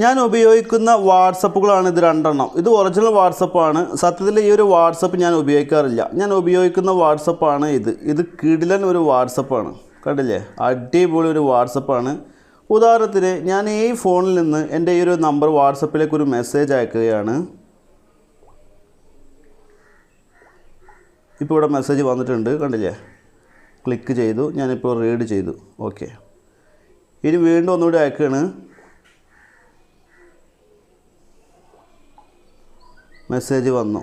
ഞാൻ ഉപയോഗിക്കുന്ന വാട്സപ്പുകളാണ് ഇത് രണ്ടെണ്ണം. ഇത് ഒറിജിനൽ വാട്സപ്പാണ്. സത്യത്തിൽ ഈ ഒരു വാട്സപ്പ് ഞാൻ ഉപയോഗിക്കാറില്ല. ഞാൻ ഉപയോഗിക്കുന്ന വാട്സപ്പാണ് ഇത്. ഇത് കിടിലൻ ഒരു വാട്സപ്പാണ്. കണ്ടില്ലേ? അടിപൊളി ഒരു വാട്സപ്പാണ്. ഉദാഹരണത്തിന് ഞാൻ ഈ ഫോണിൽ നിന്ന് എന്റെ ഈ ഒരു നമ്പർ വാട്സപ്പിലേക്ക് ഒരു മെസ്സേജ് അയക്കുകയാണ്. ഇപ്പോൾ ഇവിടെ മെസ്സേജ് വന്നിട്ടുണ്ട്. കണ്ടില്ലേ? ക്ലിക്ക് ചെയ്തു. ഞാനിപ്പോൾ റീഡ് ചെയ്തു. ഓക്കെ. ഇനി വീണ്ടും ഒന്നുകൂടി അയക്കുകയാണ്. മെസ്സേജ് വന്നു.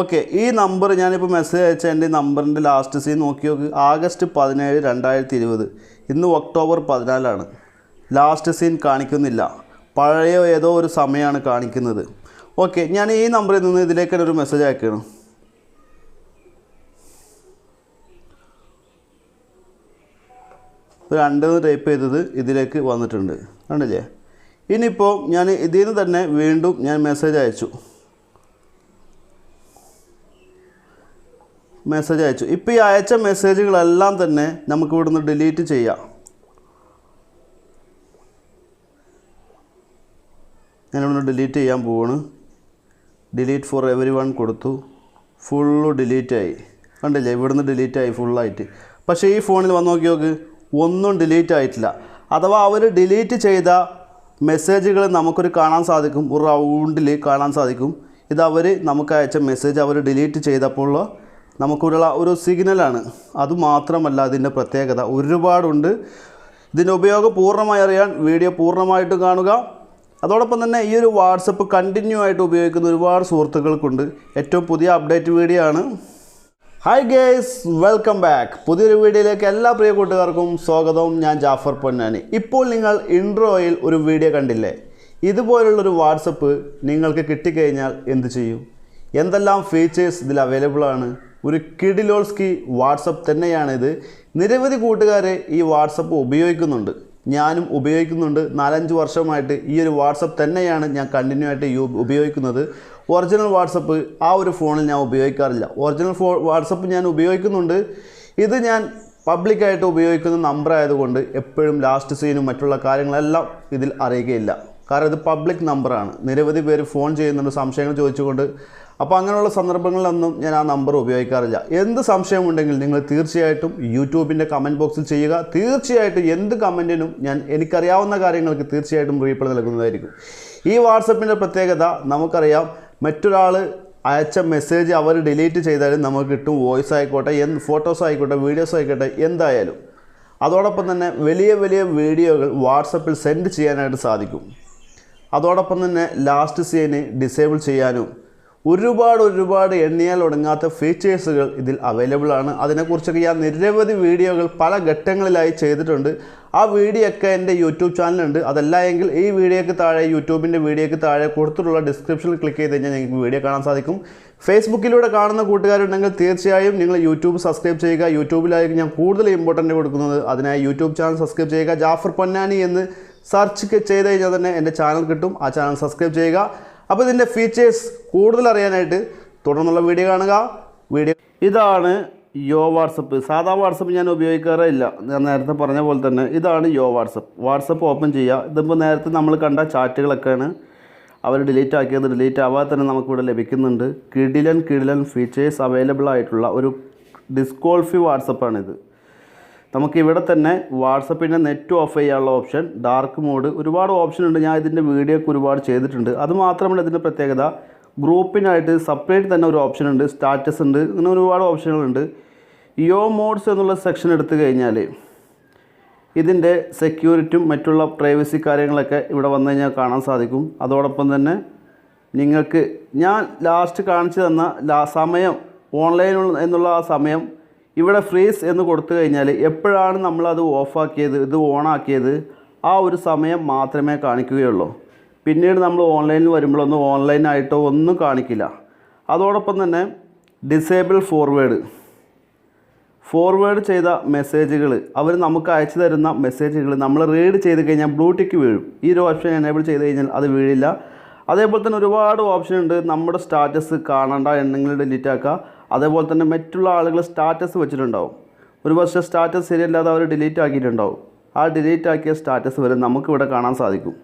ഓക്കെ ഈ നമ്പർ ഞാനിപ്പോൾ മെസ്സേജ് അയച്ച എന്റെ നമ്പറിന്റെ ലാസ്റ്റ് സീൻ നോക്കി നോക്ക്. ആഗസ്റ്റ് പതിനേഴ് രണ്ടായിരത്തി ഇരുപത് ഇന്ന് ഒക്ടോബർ പതിനാലാണ്. ലാസ്റ്റ് സീൻ കാണിക്കുന്നില്ല. പഴയ ഏതോ ഒരു സമയമാണ് കാണിക്കുന്നത്. ഓക്കെ ഞാൻ ഈ നമ്പറിൽ നിന്ന് ഇതിലേക്ക് ഒരു മെസ്സേജ് അയക്കണം. രണ്ട് ടൈപ്പ് ചെയ്തത് ഇതിലേക്ക് വന്നിട്ടുണ്ട്. കണ്ടില്ലേ? ഇനിയിപ്പോൾ ഞാൻ ഇതിൽ നിന്ന് തന്നെ വീണ്ടും ഞാൻ മെസ്സേജ് അയച്ചു. മെസ്സേജ് അയച്ചു. ഇപ്പോൾ ഈ അയച്ച മെസ്സേജുകളെല്ലാം തന്നെ നമുക്ക് ഇവിടുന്ന് ഡിലീറ്റ് ചെയ്യാം. ഞാനിവിടുന്ന് ഡിലീറ്റ് ചെയ്യാൻ പോവാണ്. ഡിലീറ്റ് ഫോർ എവരി വൺ കൊടുത്തു. ഫുള്ള് ഡിലീറ്റ് ആയി. കണ്ടില്ലേ? ഇവിടുന്ന് ഡിലീറ്റ് ആയി ഫുള്ളായിട്ട് പക്ഷേ ഈ ഫോണിൽ വന്ന് നോക്കി നോക്ക് ഒന്നും ഡിലീറ്റ് ആയിട്ടില്ല. അഥവാ അവർ ഡിലീറ്റ് ചെയ്ത മെസ്സേജുകൾ നമുക്കൊരു കാണാൻ സാധിക്കും ഒരു റൗണ്ടിൽ കാണാൻ സാധിക്കും. ഇത് അവർ നമുക്ക് അയച്ച മെസ്സേജ് അവർ ഡിലീറ്റ് ചെയ്തപ്പോൾ നമുക്കുള്ള ഒരു സിഗ്നലാണ്. അതുമാത്രമല്ല അതിന്റെ പ്രത്യേകത. ഒരുപാടുണ്ട്. ഇതിന്റെ ഉപയോഗം പൂർണമായി അറിയാൻ വീഡിയോ പൂർണമായിട്ട് കാണുക. അതോടൊപ്പം തന്നെ ഈ ഒരു വാട്സപ്പ് കണ്ടിന്യൂ ആയിട്ട് ഉപയോഗിക്കുന്ന ഒരുപാട് സുഹൃത്തുക്കൾക്കുണ്ട്. ഏറ്റവും പുതിയ അപ്ഡേറ്റ് വീഡിയോ ആണ്. ഹായ് ഗേസ് വെൽക്കം ബാക്ക് പുതിയൊരു വീഡിയോയിലേക്ക് എല്ലാ പ്രിയ കൂട്ടുകാർക്കും സ്വാഗതവും. ഞാൻ ജാഫർ പൊന്നാനി. ഇപ്പോൾ നിങ്ങൾ ഇൻട്രോയിൽ ഒരു വീഡിയോ കണ്ടില്ലേ? ഇതുപോലുള്ളൊരു വാട്സപ്പ് നിങ്ങൾക്ക് കിട്ടിക്കഴിഞ്ഞാൽ എന്ത് ചെയ്യും? എന്തെല്ലാം ഫീച്ചേഴ്സ് ഇതിൽ അവൈലബിൾ ആണ്? ഒരു കിഡിലോൾസ്കി വാട്സപ്പ് തന്നെയാണിത്. നിരവധി കൂട്ടുകാരെ ഈ വാട്സപ്പ് ഉപയോഗിക്കുന്നുണ്ട്. ഞാനും ഉപയോഗിക്കുന്നുണ്ട്. നാലഞ്ച് വർഷമായിട്ട് ഈ ഒരു വാട്സപ്പ് തന്നെയാണ് ഞാൻ കണ്ടിന്യൂ ആയിട്ട് ഉപയോഗിക്കുന്നത്. ഒറിജിനൽ വാട്സപ്പ് ആ ഒരു ഫോണിൽ ഞാൻ ഉപയോഗിക്കാറില്ല. ഒറിജിനൽ ഫോ വാട്സപ്പ് ഞാൻ ഉപയോഗിക്കുന്നുണ്ട്. ഇത് ഞാൻ പബ്ലിക്കായിട്ട് ഉപയോഗിക്കുന്ന നമ്പർ ആയതുകൊണ്ട് എപ്പോഴും ലാസ്റ്റ് സീനും മറ്റുള്ള കാര്യങ്ങളെല്ലാം ഇതിൽ അറിയുകയില്ല. കാരണം ഇത് പബ്ലിക് നമ്പറാണ്. നിരവധി പേര് ഫോൺ ചെയ്യുന്നുണ്ട്. സംശയങ്ങൾ ചോദിച്ചുകൊണ്ട് അപ്പോൾ അങ്ങനെയുള്ള സന്ദർഭങ്ങളിലൊന്നും ഞാൻ ആ നമ്പർ ഉപയോഗിക്കാറില്ല. എന്ത് സംശയമുണ്ടെങ്കിൽ നിങ്ങൾ തീർച്ചയായിട്ടും യൂട്യൂബിന്റെ കമന്റ് ബോക്സിൽ ചെയ്യുക. തീർച്ചയായിട്ടും എന്ത് കമന്റിനും ഞാൻ എനിക്കറിയാവുന്ന കാര്യങ്ങൾക്ക് തീർച്ചയായിട്ടും റീപ്ലൈ നൽകുന്നതായിരിക്കും. ഈ വാട്സപ്പിന്റെ പ്രത്യേകത നമുക്കറിയാം മറ്റൊരാൾ അയച്ച മെസ്സേജ് അവർ ഡിലീറ്റ് ചെയ്താലും നമുക്ക് കിട്ടും വോയിസ് ആയിക്കോട്ടെ എന്ത് ഫോട്ടോസ് ആയിക്കോട്ടെ വീഡിയോസ് ആയിക്കോട്ടെ എന്തായാലും. അതോടൊപ്പം തന്നെ വലിയ വലിയ വീഡിയോകൾ വാട്സപ്പിൽ സെൻഡ് ചെയ്യാനായിട്ട് സാധിക്കും. അതോടൊപ്പം തന്നെ ലാസ്റ്റ് സീന് ഡിസേബിൾ ചെയ്യാനും ഒരുപാട് ഒരുപാട് എണ്ണിയാൽ ഒടുങ്ങാത്ത ഫീച്ചേഴ്സുകൾ ഇതിൽ അവൈലബിൾ ആണ്. അതിനെക്കുറിച്ചൊക്കെ ഞാൻ നിരവധി വീഡിയോകൾ പല ഘട്ടങ്ങളിലായി ചെയ്തിട്ടുണ്ട്. ആ വീഡിയോ ഒക്കെ എന്റെ യൂട്യൂബ് ചാനലുണ്ട് അതല്ല എങ്കിൽ ഈ വീഡിയോയ്ക്ക് താഴെ യൂട്യൂബിന്റെ വീഡിയോയ്ക്ക് താഴെ കൊടുത്തിട്ടുള്ള ഡിസ്ക്രിപ്ഷനിൽ ക്ലിക്ക് ചെയ്ത് കഴിഞ്ഞാൽ നിങ്ങൾക്ക് വീഡിയോ കാണാൻ സാധിക്കും. ഫേസ്ബുക്കിലൂടെ കാണുന്ന കൂട്ടുകാരുണ്ടെങ്കിൽ തീർച്ചയായും നിങ്ങൾ യൂട്യൂബ് സബ്സ്ക്രൈബ് ചെയ്യുക. യൂട്യൂബിലായിരിക്കും ഞാൻ കൂടുതൽ ഇമ്പോർട്ടന്റ് കൊടുക്കുന്നത്. അതിനായി യൂട്യൂബ് ചാനൽ സബ്സ്ക്രൈബ് ചെയ്യുക. ജാഫർ പൊന്നാനി എന്ന് സെർച്ച് ചെയ്ത് കഴിഞ്ഞാൽ തന്നെ എന്റെ ചാനൽ കിട്ടും. ആ ചാനൽ സബ്സ്ക്രൈബ് ചെയ്യുക. അപ്പോൾ ഇതിന്റെ ഫീച്ചേഴ്സ് കൂടുതൽ അറിയാനായിട്ട് തുടർന്നുള്ള വീഡിയോ കാണുക. വീഡിയോ ഇതാണ് യോ വാട്സപ്പ് സാധാ വാട്സപ്പ് ഞാൻ ഉപയോഗിക്കാറേ ഇല്ല. ഞാൻ നേരത്തെ പറഞ്ഞ പോലെ തന്നെ ഇതാണ് യോ വാട്സപ്പ് വാട്സപ്പ് ഓപ്പൺ ചെയ്യുക ഇതിപ്പോൾ നേരത്തെ നമ്മൾ കണ്ട ചാറ്റുകളൊക്കെയാണ് അവർ ഡിലീറ്റ് ആക്കിയത്. ഡിലീറ്റ് ആവാതെ തന്നെ നമുക്കിവിടെ ലഭിക്കുന്നുണ്ട്. കിടിലൻ കിടിലൻ ഫീച്ചേഴ്സ് അവൈലബിൾ ആയിട്ടുള്ള ഒരു ഡിസ്കോൾഫി വാട്സപ്പാണിത് നമുക്ക് ഇവിടെ തന്നെ വാട്സപ്പിന്റെ നെറ്റ് ഓഫ് ചെയ്യാനുള്ള ഓപ്ഷൻ ഡാർക്ക് മോഡ് ഒരുപാട് ഓപ്ഷൻ ഉണ്ട്. ഞാൻ ഇതിന്റെ വീഡിയോ ഒക്കെ ഒരുപാട് ചെയ്തിട്ടുണ്ട്. അതുമാത്രമല്ല ഇതിന്റെ പ്രത്യേകത ഗ്രൂപ്പിനായിട്ട് സെപ്പറേറ്റ് തന്നെ ഒരു ഓപ്ഷൻ ഉണ്ട്. സ്റ്റാറ്റസ് ഉണ്ട്. അങ്ങനെ ഒരുപാട് ഓപ്ഷനുകളുണ്ട് യോ മോഡ്സ് എന്നുള്ള സെക്ഷൻ എടുത്തു കഴിഞ്ഞാൽ ഇതിന്റെ സെക്യൂരിറ്റിയും മറ്റുള്ള പ്രൈവസി കാര്യങ്ങളൊക്കെ ഇവിടെ വന്നു കഴിഞ്ഞാൽ കാണാൻ സാധിക്കും. അതോടൊപ്പം തന്നെ നിങ്ങൾക്ക് ഞാൻ ലാസ്റ്റ് കാണിച്ചു തന്ന സമയം ഓൺലൈൻ എന്നുള്ള ആ സമയം ഇവിടെ ഫ്രീസ് എന്ന് കൊടുത്തു കഴിഞ്ഞാൽ എപ്പോഴാണ് നമ്മളത് ഓഫാക്കിയത് ഇത് ഓണാക്കിയത് ആ ഒരു സമയം മാത്രമേ കാണിക്കുകയുള്ളൂ. പിന്നീട് നമ്മൾ ഓൺലൈനിൽ വരുമ്പോഴൊന്നും ഓൺലൈനായിട്ടോ ഒന്നും കാണിക്കില്ല. അതോടൊപ്പം തന്നെ ഡിസേബിൾ ഫോർവേഡ് ഫോർവേഡ് ചെയ്ത മെസ്സേജുകൾ അവർ നമുക്ക് അയച്ചു തരുന്ന മെസ്സേജുകൾ നമ്മൾ റീഡ് ചെയ്ത് കഴിഞ്ഞാൽ ബ്ലൂടിക്ക് വീഴും. ഈ ഒരു ഓപ്ഷൻ എനേബിൾ ചെയ്ത് കഴിഞ്ഞാൽ അത് വീഴില്ല. അതേപോലെ തന്നെ ഒരുപാട് ഓപ്ഷൻ ഉണ്ട്. നമ്മുടെ സ്റ്റാറ്റസ് കാണണ്ട എണ്ണെങ്കിലും ഡിലീറ്റ് ആക്കുക. അതേപോലെ തന്നെ മറ്റുള്ള ആളുകൾ സ്റ്റാറ്റസ് വെച്ചിട്ടുണ്ടാവും. ഒരു പക്ഷേ സ്റ്റാറ്റസ് ശരിയല്ലാതെ അവർ ഡിലീറ്റ് ആക്കിയിട്ടുണ്ടാവും. ആ ഡിലീറ്റ് ആക്കിയ സ്റ്റാറ്റസ് വരെ നമുക്കിവിടെ കാണാൻ സാധിക്കും.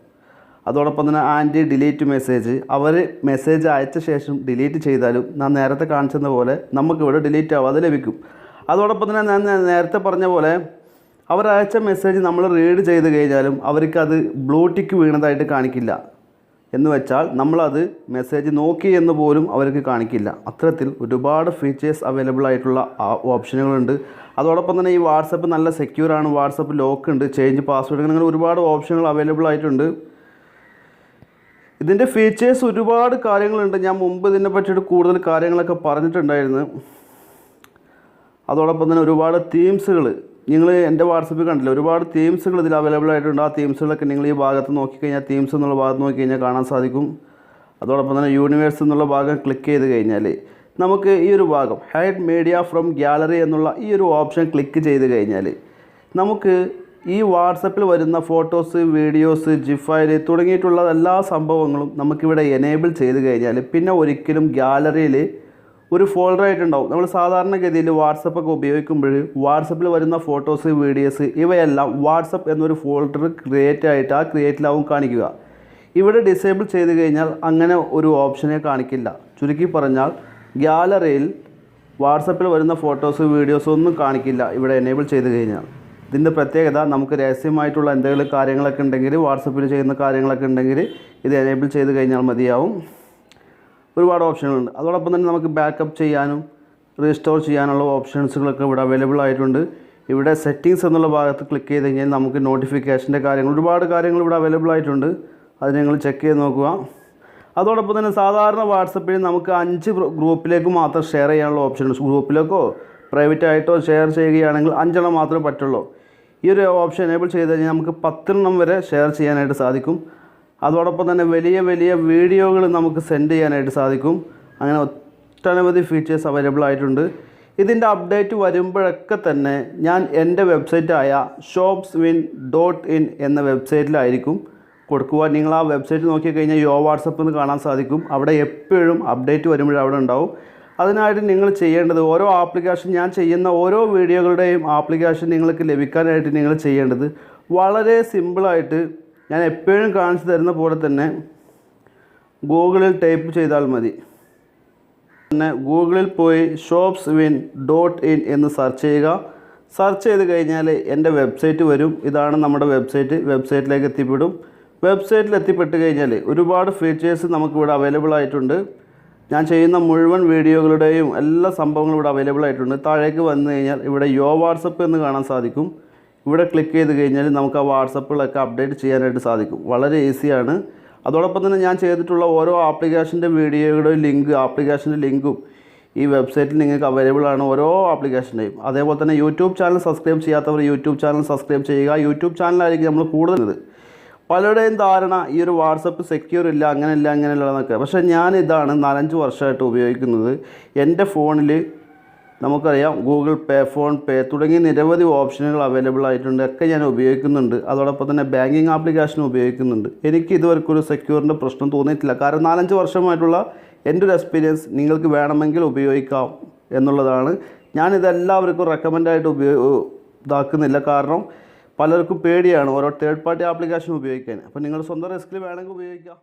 അതോടൊപ്പം തന്നെ ആന്റി ഡിലീറ്റ് മെസ്സേജ് അവർ മെസ്സേജ് അയച്ച ശേഷം ഡിലീറ്റ് ചെയ്താലും ഞാൻ നേരത്തെ കാണിച്ചെന്ന പോലെ നമുക്കിവിടെ ഡിലീറ്റ് ആവാതെ ലഭിക്കും. അതോടൊപ്പം തന്നെ ഞാൻ നേരത്തെ പറഞ്ഞ പോലെ അവർ അയച്ച മെസ്സേജ് നമ്മൾ റീഡ് ചെയ്ത് കഴിഞ്ഞാലും അവർക്കത് ബ്ലൂടിക്ക് വീണതായിട്ട് കാണിക്കില്ല. എന്ന് വെച്ചാൽ നമ്മളത് മെസ്സേജ് നോക്കി എന്ന് പോലും അവർക്ക് കാണിക്കില്ല. അത്തരത്തിൽ ഒരുപാട് ഫീച്ചേഴ്സ് അവൈലബിൾ ആയിട്ടുള്ള ഓപ്ഷനുകളുണ്ട് അതോടൊപ്പം തന്നെ ഈ വാട്സപ്പ് നല്ല സെക്യൂർ ആണ്. വാട്സപ്പ് ലോക്ക് ഉണ്ട്. ചേഞ്ച് പാസ്വേഡ് അങ്ങനെ ഒരുപാട് ഓപ്ഷനുകൾ അവൈലബിൾ ആയിട്ടുണ്ട്. ഇതിന്റെ ഫീച്ചേഴ്സ് ഒരുപാട് കാര്യങ്ങളുണ്ട്. ഞാൻ മുമ്പ് ഇതിനെ പറ്റിയിട്ട് കൂടുതൽ കാര്യങ്ങളൊക്കെ പറഞ്ഞിട്ടുണ്ടായിരുന്നു. അതോടൊപ്പം തന്നെ ഒരുപാട് തീംസുകൾ നിങ്ങൾ എന്റെ വാട്സപ്പിൽ കണ്ടില്ല? ഒരുപാട് തീംസുകൾ ഇതിൽ അവൈലബിൾ ആയിട്ടുണ്ട്. ആ തീംസുകളൊക്കെ നിങ്ങൾ ഈ ഭാഗത്ത് നോക്കിക്കഴിഞ്ഞാൽ തീംസ് എന്നുള്ള ഭാഗത്ത് നോക്കിക്കഴിഞ്ഞാൽ കാണാൻ സാധിക്കും. അതോടൊപ്പം തന്നെ യൂണിവേഴ്സ് എന്നുള്ള ഭാഗം ക്ലിക്ക് ചെയ്ത് കഴിഞ്ഞാൽ നമുക്ക് ഈ ഒരു ഭാഗം ഹൈഡ് മീഡിയ ഫ്രം ഗ്യാലറി എന്നുള്ള ഈ ഒരു ഓപ്ഷൻ ക്ലിക്ക് ചെയ്ത് കഴിഞ്ഞാൽ നമുക്ക് ഈ വാട്സപ്പിൽ വരുന്ന ഫോട്ടോസ് വീഡിയോസ് ജിഫൈൽ തുടങ്ങിയിട്ടുള്ള എല്ലാ സംഭവങ്ങളും നമുക്കിവിടെ എനേബിൾ ചെയ്ത് കഴിഞ്ഞാൽ പിന്നെ ഒരിക്കലും ഗ്യാലറിയിൽ ഒരു ഫോൾഡർ ആയിട്ടുണ്ടാവും. നമ്മൾ സാധാരണഗതിയിൽ വാട്സപ്പൊക്കെ ഉപയോഗിക്കുമ്പോൾ വാട്സപ്പിൽ വരുന്ന ഫോട്ടോസ് വീഡിയോസ് ഇവയെല്ലാം വാട്സപ്പ് എന്നൊരു ഫോൾഡർ ക്രിയേറ്റ് ആയിട്ട് ആ ക്രിയേറ്റിലാവും കാണിക്കുക. ഇവിടെ ഡിസേബിൾ ചെയ്ത് കഴിഞ്ഞാൽ അങ്ങനെ ഒരു ഓപ്ഷനെ കാണിക്കില്ല. ചുരുക്കി പറഞ്ഞാൽ ഗ്യാലറിയിൽ വാട്സപ്പിൽ വരുന്ന ഫോട്ടോസ് വീഡിയോസ് ഒന്നും കാണിക്കില്ല ഇവിടെ എനേബിൾ ചെയ്ത് കഴിഞ്ഞാൽ. ഇതിന്റെ പ്രത്യേകത നമുക്ക് രഹസ്യമായിട്ടുള്ള എന്തെങ്കിലും കാര്യങ്ങളൊക്കെ ഉണ്ടെങ്കിൽ വാട്സപ്പിൽ ചെയ്യുന്ന കാര്യങ്ങളൊക്കെ ഉണ്ടെങ്കിൽ ഇത് എനേബിൾ ചെയ്ത് കഴിഞ്ഞാൽ മതിയാവും. ഒരുപാട് ഓപ്ഷനുകളുണ്ട്. അതോടൊപ്പം തന്നെ നമുക്ക് ബാക്കപ്പ് ചെയ്യാനും റീസ്റ്റോർ ചെയ്യാനുള്ള ഓപ്ഷൻസുകളൊക്കെ ഇവിടെ അവൈലബിൾ ആയിട്ടുണ്ട്. ഇവിടെ സെറ്റിങ്സ് എന്നുള്ള ഭാഗത്ത് ക്ലിക്ക് ചെയ്ത് കഴിഞ്ഞാൽ നമുക്ക് നോട്ടിഫിക്കേഷന്റെ കാര്യങ്ങൾ ഒരുപാട് കാര്യങ്ങൾ ഇവിടെ അവൈലബിൾ ആയിട്ടുണ്ട്. അത് നിങ്ങൾ ചെക്ക് ചെയ്ത് നോക്കുക. അതോടൊപ്പം തന്നെ സാധാരണ വാട്സപ്പിൽ നമുക്ക് അഞ്ച് ഗ്രൂ- ഗ്രൂപ്പിലേക്ക് മാത്രം ഷെയർ ചെയ്യാനുള്ള ഓപ്ഷൻ ഗ്രൂപ്പിലേക്കോ പ്രൈവറ്റ് ആയിട്ടോ ഷെയർ ചെയ്യുകയാണെങ്കിൽ അഞ്ചെണ്ണം മാത്രമേ പറ്റുള്ളൂ. ഈ ഒരു ഓപ്ഷൻ എനേബിൾ ചെയ്ത് കഴിഞ്ഞാൽ നമുക്ക് പത്തെണ്ണം വരെ ഷെയർ ചെയ്യാനായിട്ട് സാധിക്കും. അതോടൊപ്പം തന്നെ വലിയ വലിയ വീഡിയോകൾ നമുക്ക് സെൻഡ് ചെയ്യാനായിട്ട് സാധിക്കും. അങ്ങനെ ഒട്ടനവധി ഫീച്ചേഴ്സ് അവൈലബിൾ ആയിട്ടുണ്ട്. ഇതിന്റെ അപ്ഡേറ്റ് വരുമ്പോഴൊക്കെ തന്നെ ഞാൻ എന്റെ വെബ്സൈറ്റായ ഷോപ്സ് വിൻ ഡോട്ട് ഇൻ എന്ന വെബ്സൈറ്റിലായിരിക്കും കൊടുക്കുക നിങ്ങൾ ആ വെബ്സൈറ്റ് നോക്കിക്കഴിഞ്ഞാൽ യോ വാട്സപ്പ് എന്ന് കാണാൻ സാധിക്കും. അവിടെ എപ്പോഴും അപ്ഡേറ്റ് വരുമ്പോഴും അവിടെ ഉണ്ടാവും. അതിനായിട്ട് നിങ്ങൾ ചെയ്യേണ്ടത് ഓരോ ആപ്ലിക്കേഷൻ ഞാൻ ചെയ്യുന്ന ഓരോ വീഡിയോകളുടെയും ആപ്ലിക്കേഷൻ നിങ്ങൾക്ക് ലഭിക്കാനായിട്ട് നിങ്ങൾ ചെയ്യേണ്ടത് വളരെ സിമ്പിളായിട്ട് ഞാൻ എപ്പോഴും കാണിച്ചു തരുന്ന പോലെ തന്നെ ഗൂഗിളിൽ ടൈപ്പ് ചെയ്താൽ മതി. പിന്നെ ഗൂഗിളിൽ പോയി ഷോപ്സ് വിൻ ഡോട്ട് ഇൻ എന്ന് സെർച്ച് ചെയ്യുക. സെർച്ച് ചെയ്ത് കഴിഞ്ഞാൽ എന്റെ വെബ്സൈറ്റ് വരും. ഇതാണ് നമ്മുടെ വെബ്സൈറ്റ്. വെബ്സൈറ്റിലേക്ക് എത്തിപ്പെടും. വെബ്സൈറ്റിൽ എത്തിപ്പെട്ട് കഴിഞ്ഞാൽ ഒരുപാട് ഫീച്ചേഴ്സ് നമുക്കിവിടെ അവൈലബിൾ ആയിട്ടുണ്ട്. ഞാൻ ചെയ്യുന്ന മുഴുവൻ വീഡിയോകളുടെയും എല്ലാ സംഭവങ്ങളും ഇവിടെ അവൈലബിൾ ആയിട്ടുണ്ട്. താഴേക്ക് വന്നു കഴിഞ്ഞാൽ ഇവിടെ യോ വാട്സപ്പ് എന്ന് കാണാൻ സാധിക്കും. ഇവിടെ ക്ലിക്ക് ചെയ്ത് കഴിഞ്ഞാൽ നമുക്ക് ആ വാട്സപ്പുകളൊക്കെ അപ്ഡേറ്റ് ചെയ്യാനായിട്ട് സാധിക്കും. വളരെ ഈസിയാണ് അതോടൊപ്പം തന്നെ ഞാൻ ചെയ്തിട്ടുള്ള ഓരോ ആപ്ലിക്കേഷന്റെ വീഡിയോയുടെ ലിങ്ക് ആപ്ലിക്കേഷന്റെ ലിങ്കും ഈ വെബ്സൈറ്റിൽ നിങ്ങൾക്ക് അവൈലബിൾ ആണ് ഓരോ ആപ്ലിക്കേഷന്റെയും അതേപോലെ തന്നെ യൂട്യൂബ് ചാനൽ സബ്സ്ക്രൈബ് ചെയ്യാത്തവർ യൂട്യൂബ് ചാനൽ സബ്സ്ക്രൈബ് ചെയ്യുക. യൂട്യൂബ് ചാനലായിരിക്കും നമ്മൾ കൂടുതൽ പലരുടെയും ധാരണ ഈ ഒരു വാട്സപ്പ് സെക്യൂർ ഇല്ല അങ്ങനെയില്ല അങ്ങനെയല്ല എന്നൊക്കെ. പക്ഷേ ഞാൻ ഇതാണ് നാലഞ്ച് വർഷമായിട്ട് ഉപയോഗിക്കുന്നത്. എന്റെ ഫോണിൽ നമുക്കറിയാം ഗൂഗിൾ പേ ഫോൺ പേ തുടങ്ങിയ നിരവധി ഓപ്ഷനുകൾ അവൈലബിൾ ആയിട്ടുണ്ട് ഒക്കെ ഞാൻ ഉപയോഗിക്കുന്നുണ്ട്. അതോടൊപ്പം തന്നെ ബാങ്കിങ് ആപ്ലിക്കേഷൻ ഉപയോഗിക്കുന്നുണ്ട്. എനിക്ക് ഇതുവരെക്കൊരു സെക്യൂറിന്റെ പ്രശ്നം തോന്നിയിട്ടില്ല. കാരണം നാലഞ്ച് വർഷമായിട്ടുള്ള എന്റെ ഒരു എക്സ്പീരിയൻസ് നിങ്ങൾക്ക് വേണമെങ്കിൽ ഉപയോഗിക്കാം എന്നുള്ളതാണ്. ഞാനിതെല്ലാവർക്കും റെക്കമെൻഡായിട്ട് ഉപയോഗ ഇതാക്കുന്നില്ല. കാരണം പലർക്കും പേടിയാണ് ഓരോ തേർഡ് പാർട്ടി ആപ്ലിക്കേഷൻ ഉപയോഗിക്കാൻ. അപ്പോൾ നിങ്ങൾ സ്വന്തം റിസ്കിൽ വേണമെങ്കിൽ ഉപയോഗിക്കാം.